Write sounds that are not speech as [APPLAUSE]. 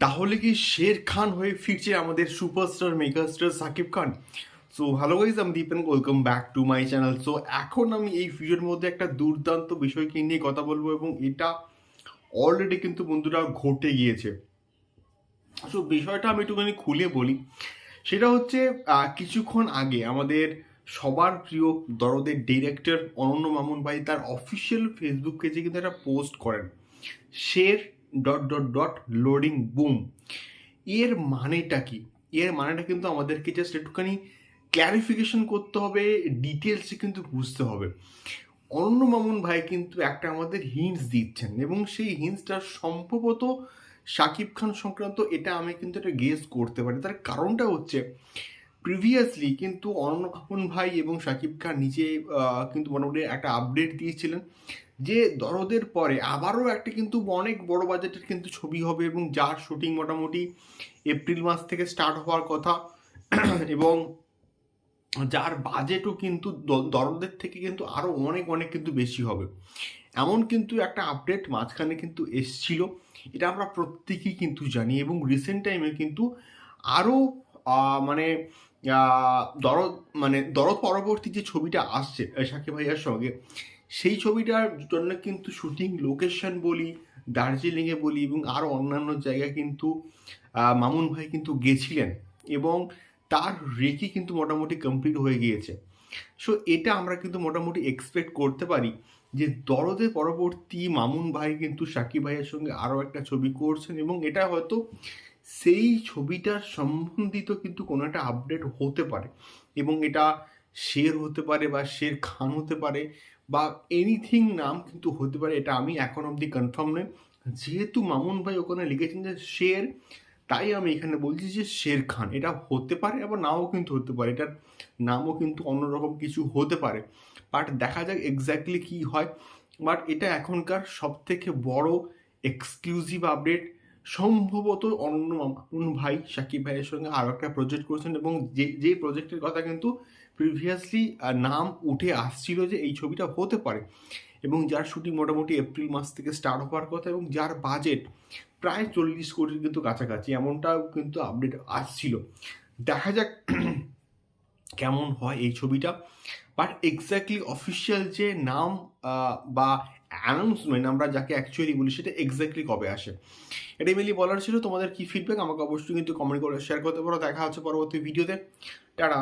তাহলে কি শের খান হয়ে ফিরছে আমাদের superstar megastar Shakib Khan? So hello guys আমি Dipen welcome back to my channel so এখন আমি এই ভিডিওর মধ্যে একটা দুর্দান্ত বিষয়কে নিয়ে কথা বলব এবং এটা অলরেডি কিন্তু বন্ধুরা ঘটে গিয়েছে। সো বিষয়টা আমি একটুখানি খুলে বলি। সেটা হচ্ছে কিছুক্ষণ আগে আমাদের সবার প্রিয় দরদের ডিরেক্টর অনন্য মামুন ভাই তার অফিসিয়াল ফেসবুক পেজে কিন্তু একটা পোস্ট করেন। Share dot dot dot loading boom এর মানেটা কি? এর মানেটা কিন্তু আমাদেরকে জাস্ট একটুখানি ক্ল্যারিফিকেশন করতে হবে ডিটেলসে কিন্তু বুঝতে হবে। অনন্য মামুন ভাই কিন্তু একটা আমাদের হিন্টস দিচ্ছেন এবং সেই হিন্টসটা সম্ভবত শাকিব খান সংক্রান্ত, এটা আমি কিন্তু এটা গেস করতে পারি। তার কারণটা হচ্ছে প্রিভিয়াসলি কিন্তু অনন্য ভাই এবং শাকিব খান নিজে কিন্তু মোটামুটি একটা আপডেট দিয়েছিলেন যে দরদের পরে আবারও একটা কিন্তু অনেক বড় বাজেটের কিন্তু ছবি হবে এবং যার শুটিং মোটামুটি এপ্রিল মাস থেকে স্টার্ট হওয়ার কথা [CLEARS THROAT] এবং যার বাজেটও কিন্তু দরদের থেকে কিন্তু আরও অনেক অনেক কিন্তু বেশি হবে। এমন কিন্তু একটা আপডেট মাঝখানে কিন্তু এসছিল, এটা আমরা প্রত্যেকেই কিন্তু জানি এবং রিসেন্ট টাইমে কিন্তু আরও মানে দরদ মানে দরদ পরবর্তী যে ছবিটা আসছে শাকিব ভাইয়ার সঙ্গে, সেই ছবিটার জন্য কিন্তু শুটিং লোকেশন বলি, দার্জিলিংয়ে বলি এবং আরও অন্যান্য জায়গায় কিন্তু মামুন ভাই কিন্তু গেছিলেন এবং তার রেকি কিন্তু মোটামুটি কমপ্লিট হয়ে গিয়েছে। সো এটা আমরা কিন্তু মোটামুটি এক্সপেক্ট করতে পারি যে দরদের পরবর্তী মামুন ভাই কিন্তু সাকিব ভাইয়ের সঙ্গে আরও একটা ছবি করছেন এবং এটা হয়তো সেই ছবিটার সম্বন্ধিত কিন্তু কোনো একটা আপডেট হতে পারে এবং এটা শের হতে পারে বা শের খান হতে পারে বা এনিথিং নাম কিন্তু হতে পারে, এটা আমি এখন অবধি কনফার্ম নই। যেহেতু মামুন ভাই ওখানে লিখেছেন যে শের তাই আমি এখানে বলছি যে শের খান। এটা হতে পারে আবার নাও কিন্তু হতে পারে, এটার নামও কিন্তু অন্যরকম কিছু হতে পারে। বাট দেখা যাক এক্স্যাক্টলি কী হয়। বাট এটা এখনকার সব থেকে বড় এক্সক্লুসিভ আপডেট সম্ভবত অন্য মামুন ভাই সাকিব ভাইয়ের সঙ্গে আরও একটা প্রজেক্ট করেছেন এবং যে যে প্রজেক্টের কথা কিন্তু প্রিভিয়াসলি নাম উঠে আসছিল যে এই ছবিটা হতে পারে। এবং যার শুটিং মোটামুটি এপ্রিল মাস থেকে স্টার্ট হওয়ার কথা এবং যার বাজেট প্রায় চল্লিশ কোটির কিন্তু কাছাকাছি, এমনটাও কিন্তু আপডেট আসছিল। দেখা যাক কেমন হয় এই ছবিটা? বাট এক্স্যাক্টলি অফিসিয়াল যে নাম বা অ্যানাউন্সমেন্ট আমরা যাকে অ্যাকচুয়ালি বলি, সেটা এক্স্যাক্টলি কবে আসে? এটাই মেনলি বলার ছিল, তোমাদের কি ফিডব্যাক আমাকে অবশ্যই কিন্তু কমেন্ট করে শেয়ার করতে পারো। দেখা হচ্ছে পরবর্তী ভিডিওতে টাটা!